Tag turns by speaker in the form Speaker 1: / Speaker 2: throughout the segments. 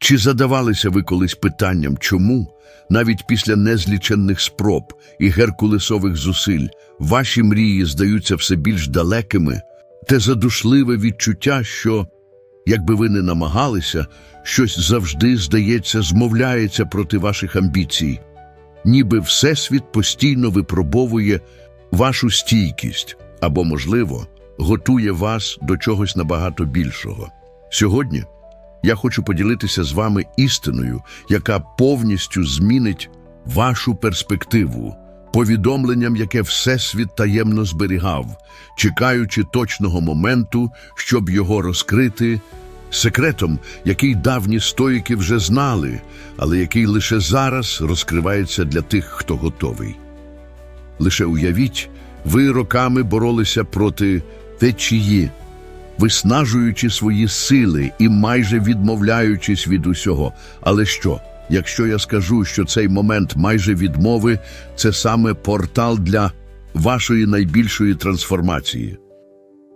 Speaker 1: Чи задавалися ви колись питанням, чому, навіть після незліченних спроб і геркулесових зусиль, ваші мрії здаються все більш далекими, те задушливе відчуття, що, якби ви не намагалися, щось завжди, здається, змовляється проти ваших амбіцій, ніби Всесвіт постійно випробовує вашу стійкість або, можливо, готує вас до чогось набагато більшого. Сьогодні я хочу поділитися з вами істиною, яка повністю змінить вашу перспективу, повідомленням, яке Всесвіт таємно зберігав, чекаючи точного моменту, щоб його розкрити, секретом, який давні стоїки вже знали, але який лише зараз розкривається для тих, хто готовий. Лише уявіть, ви роками боролися проти течії, виснажуючи свої сили і майже відмовляючись від усього. Але що, якщо я скажу, що цей момент майже відмови це саме портал для вашої найбільшої трансформації?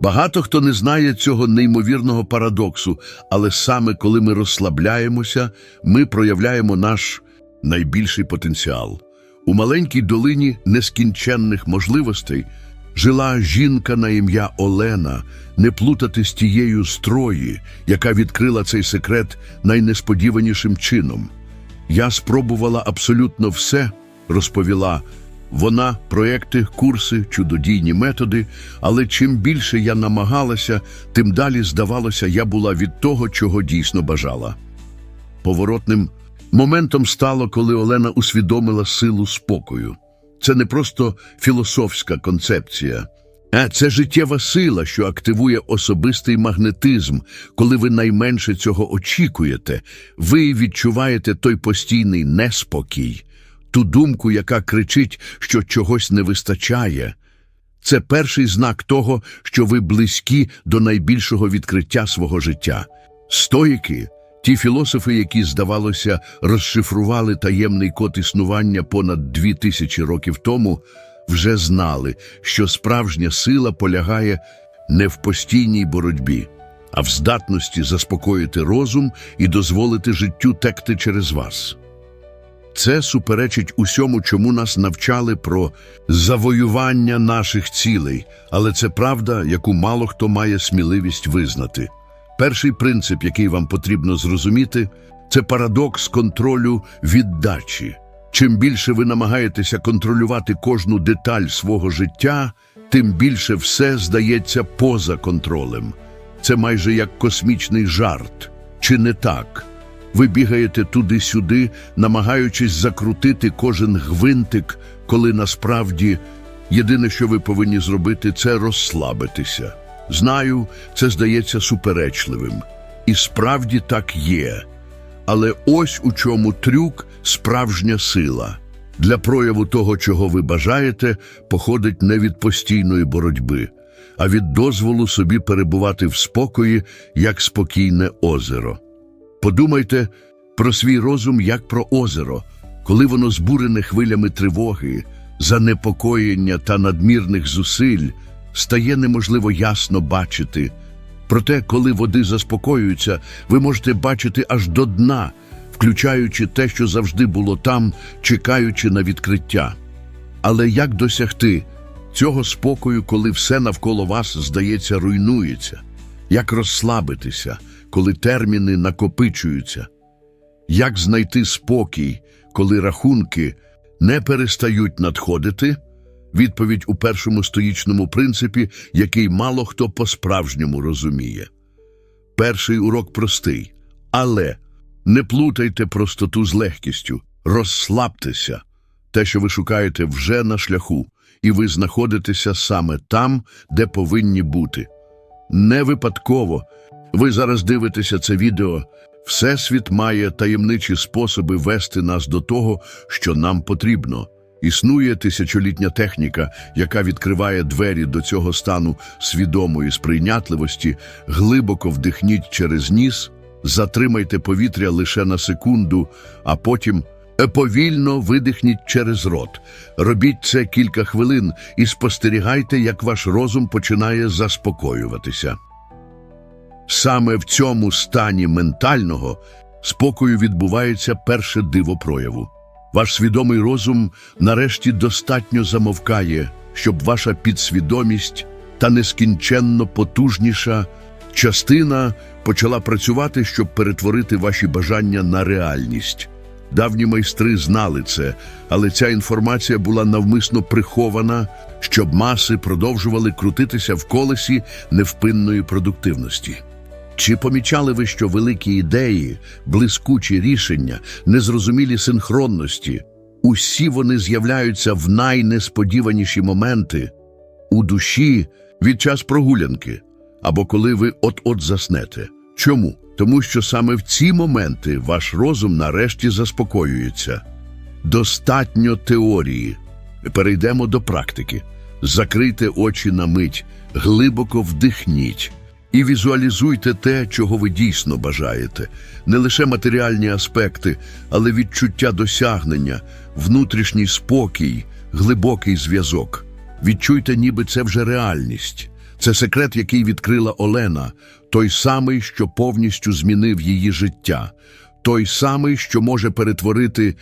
Speaker 1: Багато хто не знає цього неймовірного парадоксу, але саме коли ми розслабляємося, ми проявляємо наш найбільший потенціал. У маленькій долині нескінченних можливостей жила жінка на ім'я Олена, не плутати з тією строї, яка відкрила цей секрет найнесподіванішим чином. Я спробувала абсолютно все, розповіла вона, проекти, курси, чудодійні методи, але чим більше я намагалася, тим далі, здавалося, я була від того, чого дійсно бажала. Поворотним моментом стало, коли Олена усвідомила силу спокою. Це не просто філософська концепція, а це життєва сила, що активує особистий магнетизм. Коли ви найменше цього очікуєте, ви відчуваєте той постійний неспокій, ту думку, яка кричить, що чогось не вистачає. Це перший знак того, що ви близькі до найбільшого відкриття свого життя. Стоїки, ті філософи, які, здавалося, розшифрували таємний код існування понад дві тисячі років тому, вже знали, що справжня сила полягає не в постійній боротьбі, а в здатності заспокоїти розум і дозволити життю текти через вас. Це суперечить усьому, чому нас навчали про завоювання наших цілей, але це правда, яку мало хто має сміливість визнати. Перший принцип, який вам потрібно зрозуміти, це парадокс контролю віддачі. Чим більше ви намагаєтеся контролювати кожну деталь свого життя, тим більше все здається поза контролем. Це майже як космічний жарт. Чи не так? Ви бігаєте туди-сюди, намагаючись закрутити кожен гвинтик, коли насправді єдине, що ви повинні зробити, це розслабитися. Знаю, це здається суперечливим. І справді так є. Але ось у чому трюк справжня сила. Для прояву того, чого ви бажаєте, походить не від постійної боротьби, а від дозволу собі перебувати в спокої, як спокійне озеро. Подумайте про свій розум як про озеро, коли воно збурене хвилями тривоги, занепокоєння та надмірних зусиль, стає неможливо ясно бачити. Проте, коли води заспокоюються, ви можете бачити аж до дна, включаючи те, що завжди було там, чекаючи на відкриття. Але як досягти цього спокою, коли все навколо вас, здається, руйнується? Як розслабитися, коли терміни накопичуються? Як знайти спокій, коли рахунки не перестають надходити? Відповідь у першому стоїчному принципі, який мало хто по-справжньому розуміє. Перший урок простий, але не плутайте простоту з легкістю, розслабтеся. Те, що ви шукаєте, вже на шляху, і ви знаходитеся саме там, де повинні бути. Не випадково. Ви зараз дивитеся це відео. Всесвіт має таємничі способи вести нас до того, що нам потрібно. Існує тисячолітня техніка, яка відкриває двері до цього стану свідомої сприйнятливості, глибоко вдихніть через ніс, затримайте повітря лише на секунду, а потім повільно видихніть через рот. Робіть це кілька хвилин і спостерігайте, як ваш розум починає заспокоюватися. Саме в цьому стані ментального спокою відбувається перше диво прояву. Ваш свідомий розум нарешті достатньо замовкає, щоб ваша підсвідомість та нескінченно потужніша частина почала працювати, щоб перетворити ваші бажання на реальність. Давні майстри знали це, але ця інформація була навмисно прихована, щоб маси продовжували крутитися в колесі невпинної продуктивності. Чи помічали ви, що великі ідеї, блискучі рішення, незрозумілі синхронності, усі вони з'являються в найнесподіваніші моменти у душі від час прогулянки або коли ви от-от заснете? Чому? Тому що саме в ці моменти ваш розум нарешті заспокоюється. Достатньо теорії. Перейдемо до практики. Закрийте очі на мить, глибоко вдихніть і візуалізуйте те, чого ви дійсно бажаєте. Не лише матеріальні аспекти, але відчуття досягнення, внутрішній спокій, глибокий зв'язок. Відчуйте, ніби це вже реальність. Це секрет, який відкрила Олена, той самий, що повністю змінив її життя, той самий, що може перетворити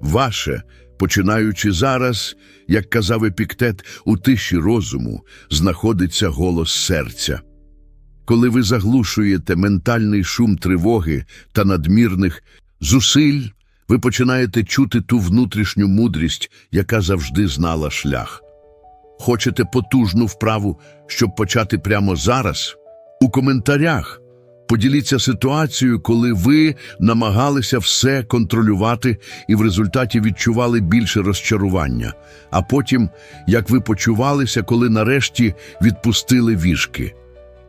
Speaker 1: ваше, починаючи зараз, як казав Епіктет, у тиші розуму знаходиться голос серця. Коли ви заглушуєте ментальний шум тривоги та надмірних зусиль, ви починаєте чути ту внутрішню мудрість, яка завжди знала шлях. Хочете потужну вправу, щоб почати прямо зараз? У коментарях поділіться ситуацією, коли ви намагалися все контролювати і в результаті відчували більше розчарування, а потім, як ви почувалися, коли нарешті відпустили віжки.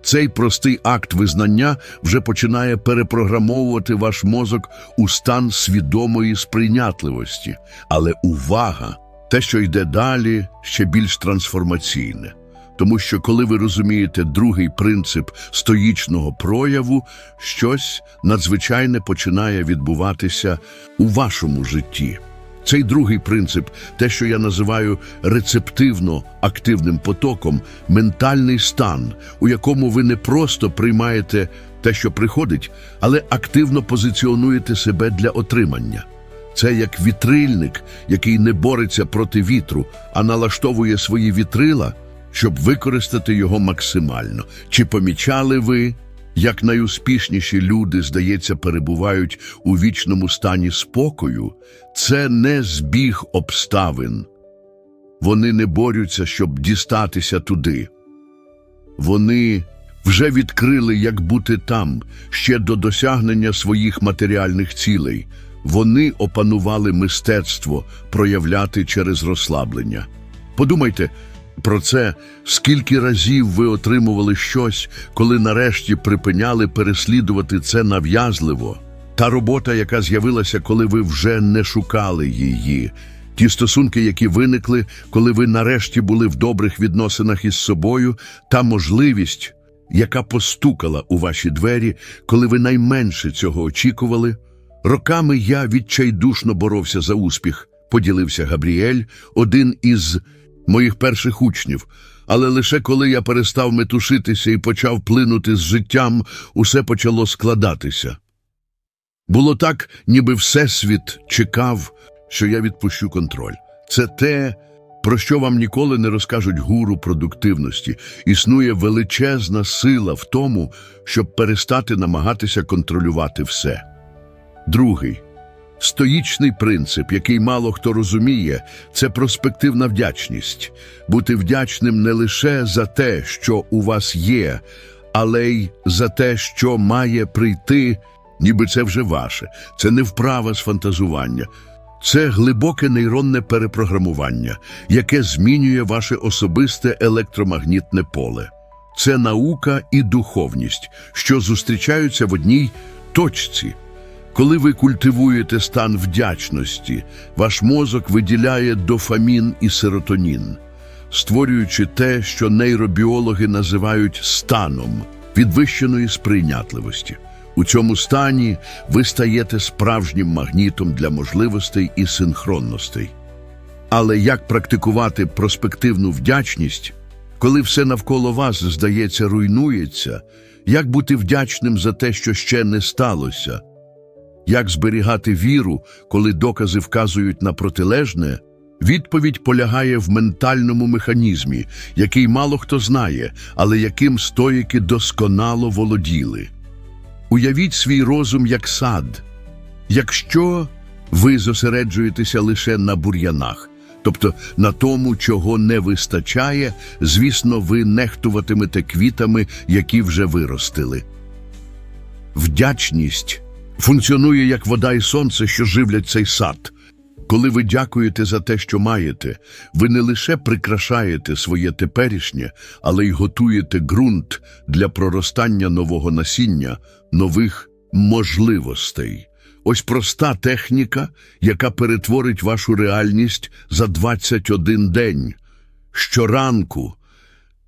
Speaker 1: Цей простий акт визнання вже починає перепрограмовувати ваш мозок у стан свідомої сприйнятливості. Але увага! Те, що йде далі, ще більш трансформаційне. Тому що коли ви розумієте другий принцип стоїчного прояву, щось надзвичайне починає відбуватися у вашому житті. Цей другий принцип, те, що я називаю рецептивно активним потоком, ментальний стан, у якому ви не просто приймаєте те, що приходить, але активно позиціонуєте себе для отримання. Це як вітрильник, який не бореться проти вітру, а налаштовує свої вітрила, щоб використати його максимально. Чи помічали ви, як найуспішніші люди, здається, перебувають у вічному стані спокою? Це не збіг обставин. Вони не борються, щоб дістатися туди. Вони вже відкрили, як бути там, ще до досягнення своїх матеріальних цілей. Вони опанували мистецтво проявляти через розслаблення. Подумайте про це, скільки разів ви отримували щось, коли нарешті припиняли переслідувати це нав'язливо. Та робота, яка з'явилася, коли ви вже не шукали її. Ті стосунки, які виникли, коли ви нарешті були в добрих відносинах із собою, та можливість, яка постукала у ваші двері, коли ви найменше цього очікували. Роками я відчайдушно боровся за успіх, поділився Габріель, один із моїх перших учнів. Але лише коли я перестав метушитися і почав плинути з життям, усе почало складатися. Було так, ніби Всесвіт чекав, що я відпущу контроль. Це те, про що вам ніколи не розкажуть гуру продуктивності. Існує величезна сила в тому, щоб перестати намагатися контролювати все. Другий стоїчний принцип, який мало хто розуміє, це проспективна вдячність. Бути вдячним не лише за те, що у вас є, але й за те, що має прийти, ніби це вже ваше. Це не вправа з фантазування. Це глибоке нейронне перепрограмування, яке змінює ваше особисте електромагнітне поле. Це наука і духовність, що зустрічаються в одній точці. Коли ви культивуєте стан вдячності, ваш мозок виділяє дофамін і серотонін, створюючи те, що нейробіологи називають станом підвищеної сприйнятливості. У цьому стані ви стаєте справжнім магнітом для можливостей і синхронностей. Але як практикувати проспективну вдячність, коли все навколо вас, здається, руйнується, як бути вдячним за те, що ще не сталося? Як зберігати віру, коли докази вказують на протилежне? Відповідь полягає в ментальному механізмі, який мало хто знає, але яким стоїки досконало володіли. Уявіть свій розум як сад. Якщо ви зосереджуєтеся лише на бур'янах, тобто на тому, чого не вистачає, звісно, ви нехтуватимете квітами, які вже виростили. Вдячність функціонує як вода і сонце, що живлять цей сад. Коли ви дякуєте за те, що маєте, ви не лише прикрашаєте своє теперішнє, але й готуєте ґрунт для проростання нового насіння, нових можливостей. Ось проста техніка, яка перетворить вашу реальність за 21 день. Щоранку,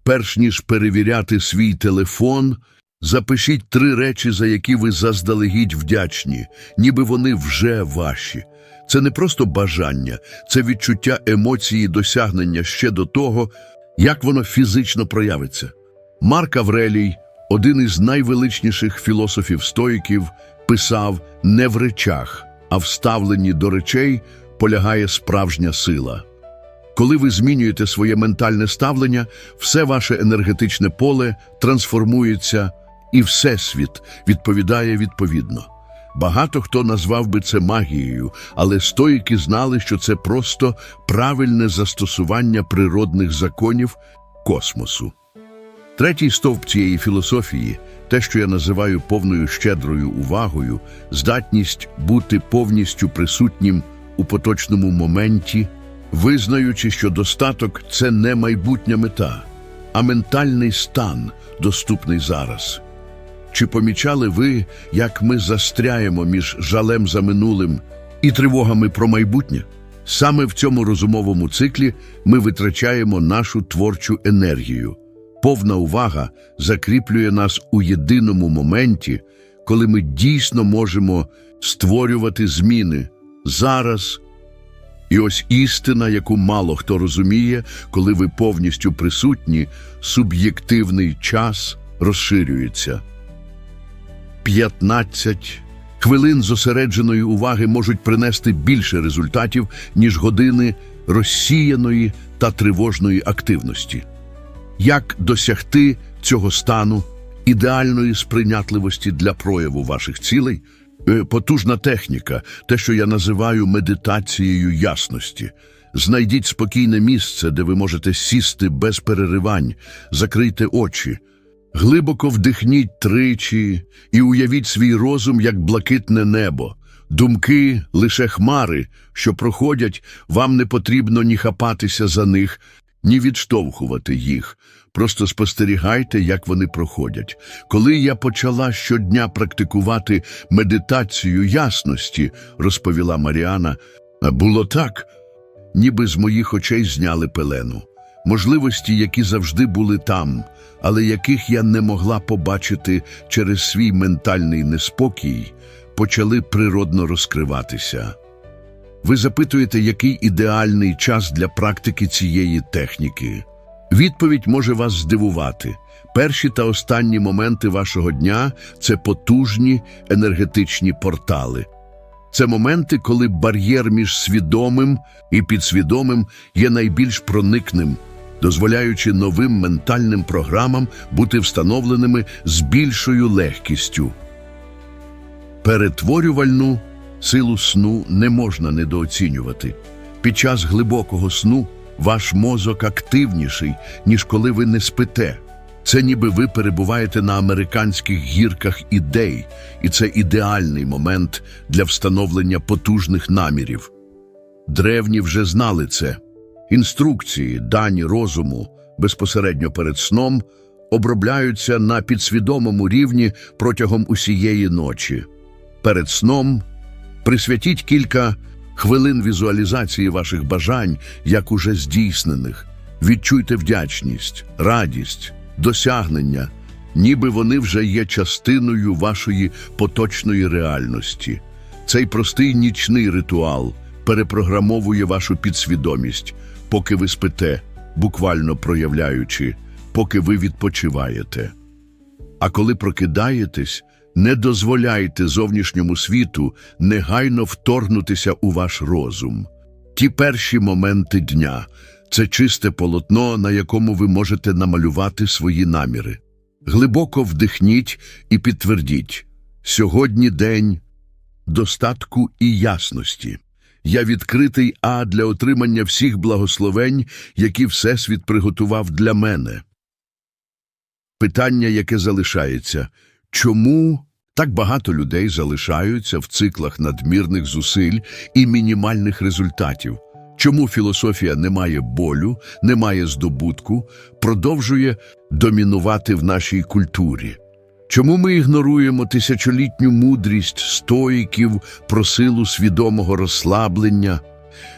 Speaker 1: перш ніж перевіряти свій телефон, запишіть три речі, за які ви заздалегідь вдячні, ніби вони вже ваші. Це не просто бажання, це відчуття емоції досягнення ще до того, як воно фізично проявиться. Марк Аврелій, один із найвеличніших філософів-стоїків, писав не в речах, а в ставленні до речей полягає справжня сила. Коли ви змінюєте своє ментальне ставлення, все ваше енергетичне поле трансформується, і Всесвіт відповідає відповідно. Багато хто назвав би це магією, але стоїки знали, що це просто правильне застосування природних законів космосу. Третій стовп цієї філософії те, що я називаю повною щедрою увагою, здатність бути повністю присутнім у поточному моменті, визнаючи, що достаток це не майбутня мета, а ментальний стан, доступний зараз. Чи помічали ви, як ми застряємо між жалем за минулим і тривогами про майбутнє? Саме в цьому розумовому циклі ми витрачаємо нашу творчу енергію. Повна увага закріплює нас у єдиному моменті, коли ми дійсно можемо створювати зміни зараз. І ось істина, яку мало хто розуміє, коли ви повністю присутні, суб'єктивний час розширюється. 15 хвилин зосередженої уваги можуть принести більше результатів, ніж години розсіяної та тривожної активності. Як досягти цього стану ідеальної сприйнятливості для прояву ваших цілей? Е, Потужна техніка, те, що я називаю медитацією ясності. Знайдіть спокійне місце, де ви можете сісти без переривань, закрийте очі, Глибоко вдихніть тричі і уявіть свій розум як блакитне небо. Думки лише хмари, що проходять, вам не потрібно ні хапатися за них, ні відштовхувати їх. Просто спостерігайте, як вони проходять. Коли я почала щодня практикувати медитацію ясності, розповіла Маріана, було так, ніби з моїх очей зняли пелену. Можливості, які завжди були там, але яких я не могла побачити через свій ментальний неспокій, почали природно розкриватися. Ви запитуєте, який ідеальний час для практики цієї техніки. Відповідь може вас здивувати. Перші та останні моменти вашого дня це потужні енергетичні портали. Це моменти, коли бар'єр між свідомим і підсвідомим є найбільш проникним, дозволяючи новим ментальним програмам бути встановленими з більшою легкістю. Перетворювальну силу сну не можна недооцінювати. Під час глибокого сну ваш мозок активніший, ніж коли ви не спите. Це ніби ви перебуваєте на американських гірках ідей, і це ідеальний момент для встановлення потужних намірів. Древні вже знали це. Інструкції, дані розуму безпосередньо перед сном обробляються на підсвідомому рівні протягом усієї ночі. Перед сном присвятіть кілька хвилин візуалізації ваших бажань, як уже здійснених. Відчуйте вдячність, радість, досягнення, ніби вони вже є частиною вашої поточної реальності. Цей простий нічний ритуал перепрограмовує вашу підсвідомість, поки ви спите, буквально проявляючи, поки ви відпочиваєте. А коли прокидаєтесь, Не дозволяйте зовнішньому світу негайно вторгнутися у ваш розум. Ті перші моменти дня це чисте полотно, на якому ви можете намалювати свої наміри. Глибоко вдихніть і підтвердіть: сьогодні день достатку і ясності. Я відкритий А для отримання всіх благословень, які Всесвіт приготував для мене. Питання, яке залишається чому так багато людей залишаються в циклах надмірних зусиль і мінімальних результатів? Чому філософія не має болю, не має здобутку, продовжує домінувати в нашій культурі? Чому ми ігноруємо тисячолітню мудрість стоїків про силу свідомого розслаблення?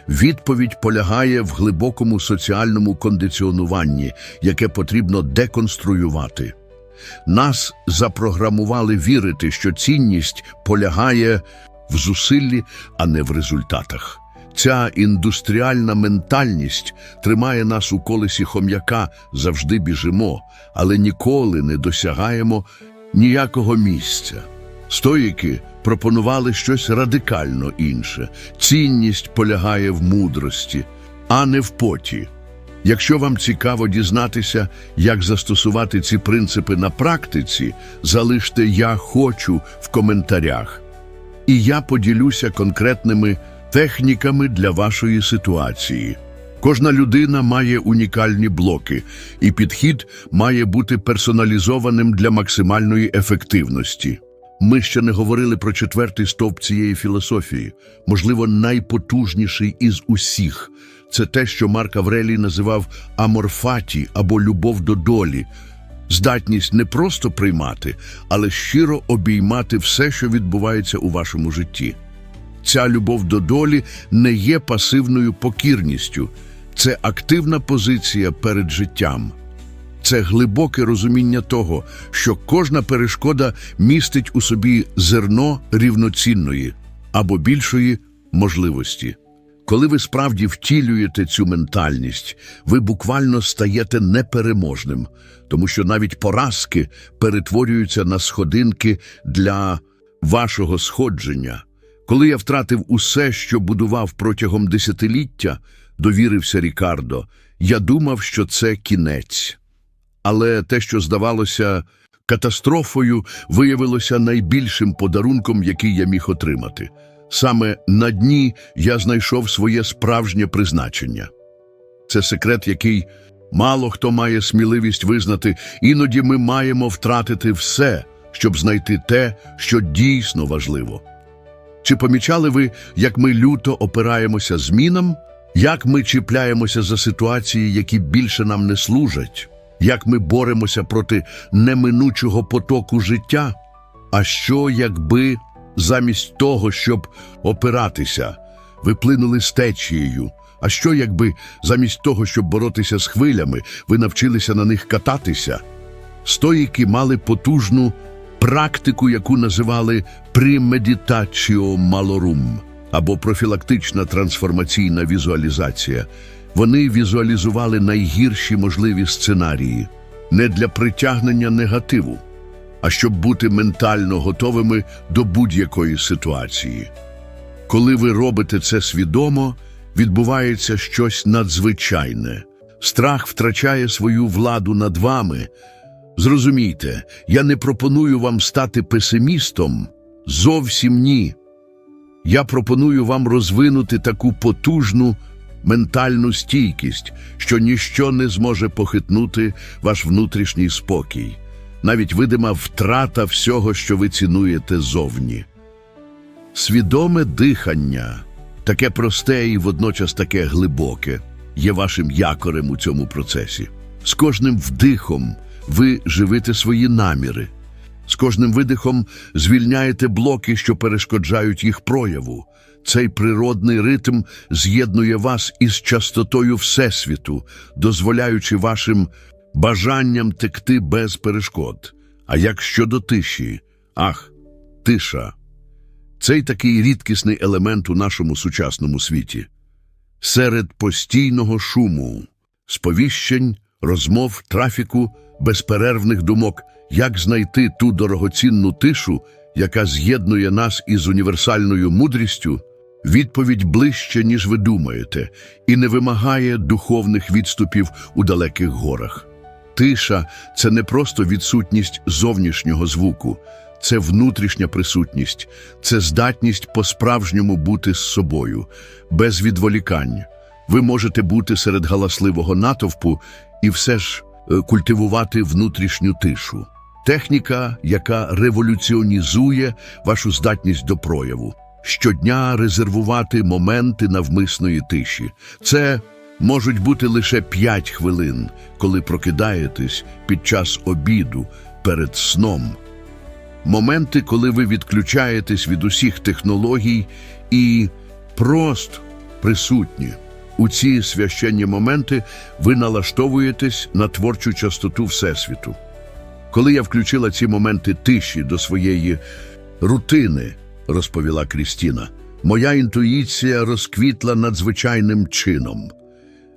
Speaker 1: Відповідь полягає в глибокому соціальному кондиціонуванні, яке потрібно деконструювати. Нас запрограмували вірити, що цінність полягає в зусиллі, а не в результатах. Ця індустріальна ментальність тримає нас у колесі хом'яка, завжди біжимо, але ніколи не досягаємо ніякого місця. Стоїки пропонували щось радикально інше. Цінність полягає в мудрості, а не в поті. Якщо вам цікаво дізнатися, як застосувати ці принципи на практиці, залиште Я хочу в коментарях. І я поділюся конкретними техніками для вашої ситуації. Кожна людина має унікальні блоки, і підхід має бути персоналізованим для максимальної ефективності. Ми ще не говорили про четвертий стовп цієї філософії, можливо, найпотужніший із усіх. Це те, що Марк Аврелій називав аморфаті або любов до долі, здатність не просто приймати, але щиро обіймати все, що відбувається у вашому житті. Ця любов до долі не є пасивною покірністю, це активна позиція перед життям. Це глибоке розуміння того, що кожна перешкода містить у собі зерно рівноцінної або більшої можливості. Коли ви справді втілюєте цю ментальність, ви буквально стаєте непереможним, тому що навіть поразки перетворюються на сходинки для вашого сходження. Коли я втратив усе, що будував протягом десятиліття, довірився Рікардо, я думав, що це кінець. Але те, що здавалося катастрофою, виявилося найбільшим подарунком, який я міг отримати. Саме на дні я знайшов своє справжнє призначення. Це секрет, який мало хто має сміливість визнати, іноді ми маємо втратити все, щоб знайти те, що дійсно важливо. Чи помічали ви, як ми люто опираємося змінам, як ми чіпляємося за ситуації, які більше нам не служать, як ми боремося проти неминучого потоку життя? А що, якби замість того, щоб опиратися, ви плинули з течією? А що, якби замість того, щоб боротися з хвилями, ви навчилися на них кататися? Стоїки мали потужну практику, яку називали «примедитаціо малорум» або профілактична трансформаційна візуалізація. Вони візуалізували найгірші можливі сценарії не для притягнення негативу, а щоб бути ментально готовими до будь-якої ситуації. Коли ви робите це свідомо, відбувається щось надзвичайне. Страх втрачає свою владу над вами. Зрозумійте, я не пропоную вам стати песимістом. Зовсім ні. Я пропоную вам розвинути таку потужну ментальну стійкість, що ніщо не зможе похитнути ваш внутрішній спокій, навіть видима втрата всього, що ви цінуєте зовні. Свідоме дихання, таке просте і водночас таке глибоке, є вашим якорем у цьому процесі. З кожним вдихом ви живите свої наміри. З кожним видихом звільняєте блоки, що перешкоджають їх прояву. Цей природний ритм з'єднує вас із частотою Всесвіту, дозволяючи вашим бажанням текти без перешкод. А як щодо тиші, ах, тиша. Цей такий рідкісний елемент у нашому сучасному світі. Серед постійного шуму, сповіщень, розмов, трафіку, безперервних думок. Як знайти ту дорогоцінну тишу, яка з'єднує нас із універсальною мудрістю? Відповідь ближче, ніж ви думаєте, і не вимагає духовних відступів у далеких горах. Тиша це не просто відсутність зовнішнього звуку, це внутрішня присутність, це здатність по-справжньому бути з собою, без відволікань. Ви можете бути серед галасливого натовпу і все ж е, культивувати внутрішню тишу. Техніка, яка революціонізує вашу здатність до прояву. Щодня резервувати моменти навмисної тиші. Це можуть бути лише 5 хвилин, коли прокидаєтесь під час обіду перед сном. Моменти, коли ви відключаєтесь від усіх технологій і просто присутні. У ці священні моменти ви налаштовуєтесь на творчу частоту Всесвіту. Коли я включила ці моменти тиші до своєї рутини, розповіла Крістіна, моя інтуїція розквітла надзвичайним чином.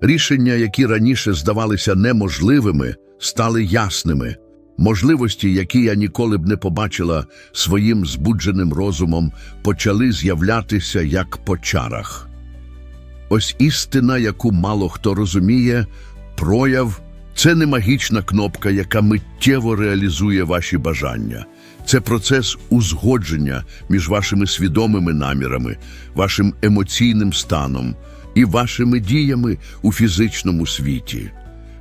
Speaker 1: Рішення, які раніше здавалися неможливими, стали ясними. Можливості, які я ніколи б не побачила своїм збудженим розумом, почали з'являтися як по чарах. Ось істина, яку мало хто розуміє, прояв це не магічна кнопка, яка миттєво реалізує ваші бажання. Це процес узгодження між вашими свідомими намірами, вашим емоційним станом і вашими діями у фізичному світі.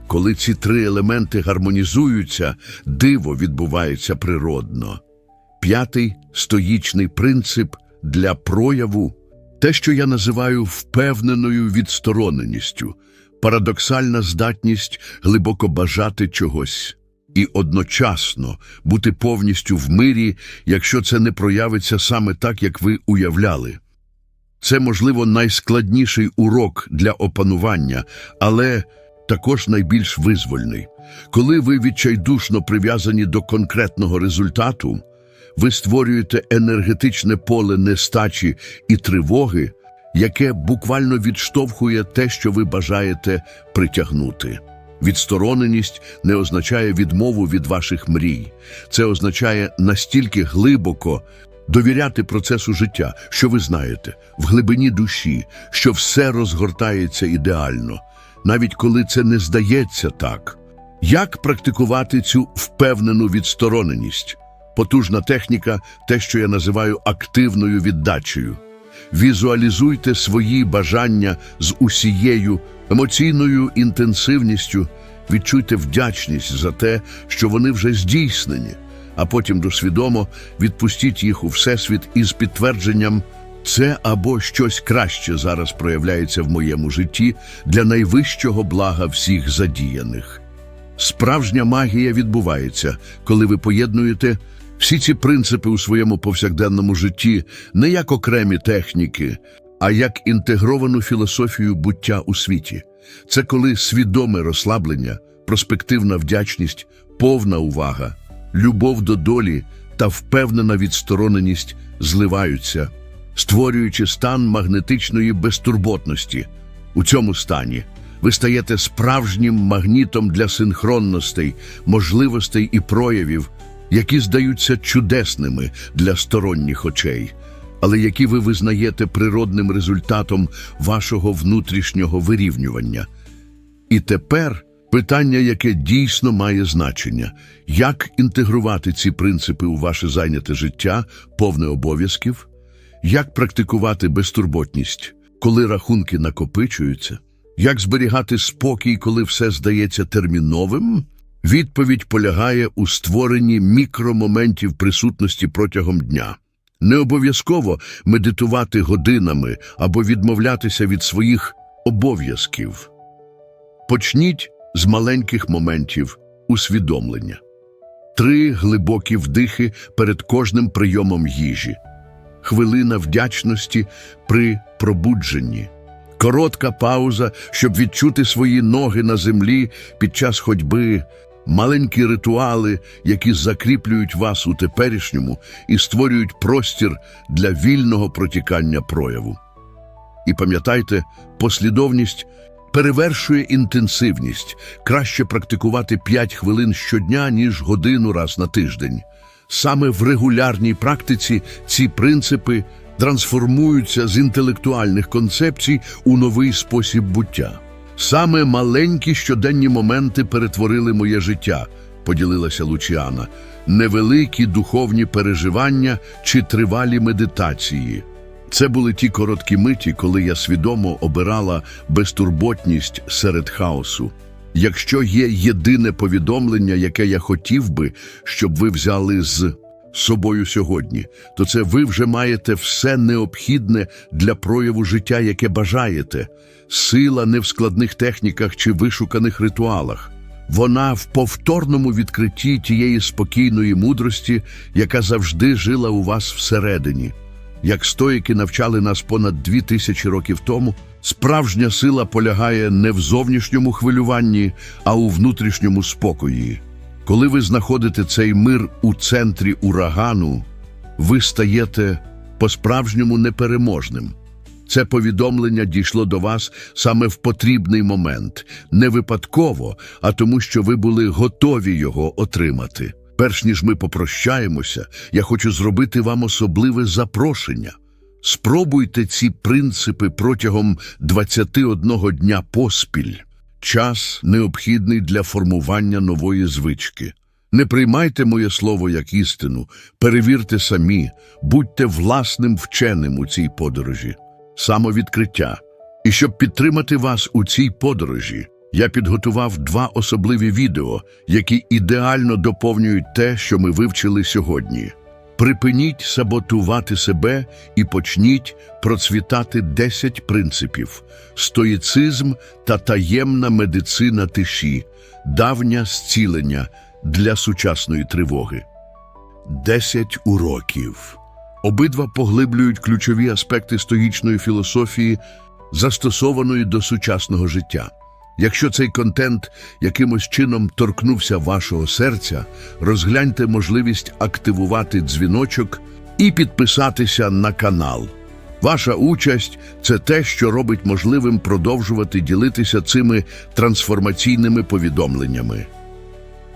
Speaker 1: Коли ці три елементи гармонізуються, диво відбувається природно. П'ятий стоїчний принцип для прояву те, що я називаю впевненою відстороненістю, парадоксальна здатність глибоко бажати чогось і одночасно бути повністю в мирі, якщо це не проявиться саме так, як ви уявляли. Це, можливо, найскладніший урок для опанування, але також найбільш визвольний. Коли ви відчайдушно прив'язані до конкретного результату, ви створюєте енергетичне поле нестачі і тривоги, яке буквально відштовхує те, що ви бажаєте притягнути. Відстороненість не означає відмову від ваших мрій. Це означає настільки глибоко довіряти процесу життя, що ви знаєте, в глибині душі, що все розгортається ідеально, навіть коли це не здається так. Як практикувати цю впевнену відстороненість? Потужна техніка, те, що я називаю активною віддачею. Візуалізуйте свої бажання з усією емоційною інтенсивністю, відчуйте вдячність за те, що вони вже здійснені, а потім досвідомо відпустіть їх у всесвіт із підтвердженням це або щось краще зараз проявляється в моєму житті для найвищого блага всіх задіяних. Справжня магія відбувається, коли ви поєднуєте всі ці принципи у своєму повсякденному житті не як окремі техніки, а як інтегровану філософію буття у світі. Це коли свідоме розслаблення, проспективна вдячність, повна увага, любов до долі та впевнена відстороненість зливаються, створюючи стан магнетичної безтурботності. У цьому стані ви стаєте справжнім магнітом для синхронностей, можливостей і проявів, які здаються чудесними для сторонніх очей, але які ви визнаєте природним результатом вашого внутрішнього вирівнювання. І тепер питання, яке дійсно має значення, як інтегрувати ці принципи у ваше зайняте життя, повне обов'язків, як практикувати безтурботність, коли рахунки накопичуються, як зберігати спокій, коли все здається терміновим. Відповідь полягає у створенні мікромоментів присутності протягом дня. Не обов'язково медитувати годинами або відмовлятися від своїх обов'язків. Почніть з маленьких моментів усвідомлення. Три глибокі вдихи перед кожним прийомом їжі, хвилина вдячності при пробудженні, коротка пауза, щоб відчути свої ноги на землі під час ходьби, маленькі ритуали, які закріплюють вас у теперішньому і створюють простір для вільного протікання прояву. І пам'ятайте, послідовність перевершує інтенсивність. Краще практикувати 5 хвилин щодня, ніж годину раз на тиждень. Саме в регулярній практиці ці принципи трансформуються з інтелектуальних концепцій у новий спосіб буття. Саме маленькі щоденні моменти перетворили моє життя, поділилася Лучіана, невеликі духовні переживання чи тривалі медитації. Це були ті короткі миті, коли я свідомо обирала безтурботність серед хаосу. Якщо є єдине повідомлення, яке я хотів би, щоб ви взяли з собою сьогодні, то це ви вже маєте все необхідне для прояву життя, яке бажаєте. Сила не в складних техніках чи вишуканих ритуалах. Вона в повторному відкритті тієї спокійної мудрості, яка завжди жила у вас всередині. Як стоїки навчали нас понад дві тисячі років тому, справжня сила полягає не в зовнішньому хвилюванні, а у внутрішньому спокої. Коли ви знаходите цей мир у центрі урагану, ви стаєте по-справжньому непереможним. Це повідомлення дійшло до вас саме в потрібний момент, не випадково, а тому, що ви були готові його отримати. Перш ніж ми попрощаємося, я хочу зробити вам особливе запрошення. Спробуйте ці принципи протягом 21 дня поспіль. Час необхідний для формування нової звички. Не приймайте моє слово як істину, перевірте самі, будьте власним вченим у цій подорожі, самовідкриття. І щоб підтримати вас у цій подорожі, я підготував два особливі відео, які ідеально доповнюють те, що ми вивчили сьогодні. Припиніть саботувати себе і почніть процвітати 10 принципів: стоїцизм та таємна медицина тиші, давнє зцілення для сучасної тривоги. 10 уроків. Обидва поглиблюють ключові аспекти стоїчної філософії, застосованої до сучасного життя. Якщо цей контент якимось чином торкнувся вашого серця, розгляньте можливість активувати дзвіночок і підписатися на канал. Ваша участь це те, що робить можливим продовжувати ділитися цими трансформаційними повідомленнями.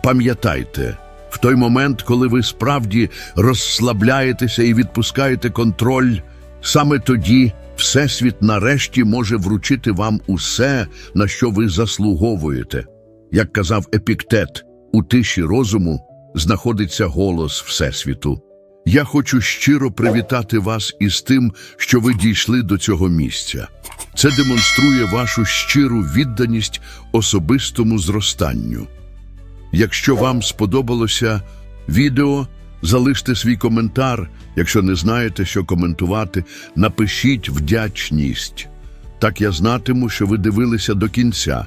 Speaker 1: Пам'ятайте, в той момент, коли ви справді розслабляєтеся і відпускаєте контроль, саме тоді Всесвіт нарешті може вручити вам усе, на що ви заслуговуєте. Як казав Епіктет, у тиші розуму знаходиться голос Всесвіту. Я хочу щиро привітати вас із тим, що ви дійшли до цього місця. Це демонструє вашу щиру відданість особистому зростанню. Якщо вам сподобалося відео, залиште свій коментар. Якщо не знаєте, що коментувати, напишіть вдячність. Так я знатиму, що ви дивилися до кінця.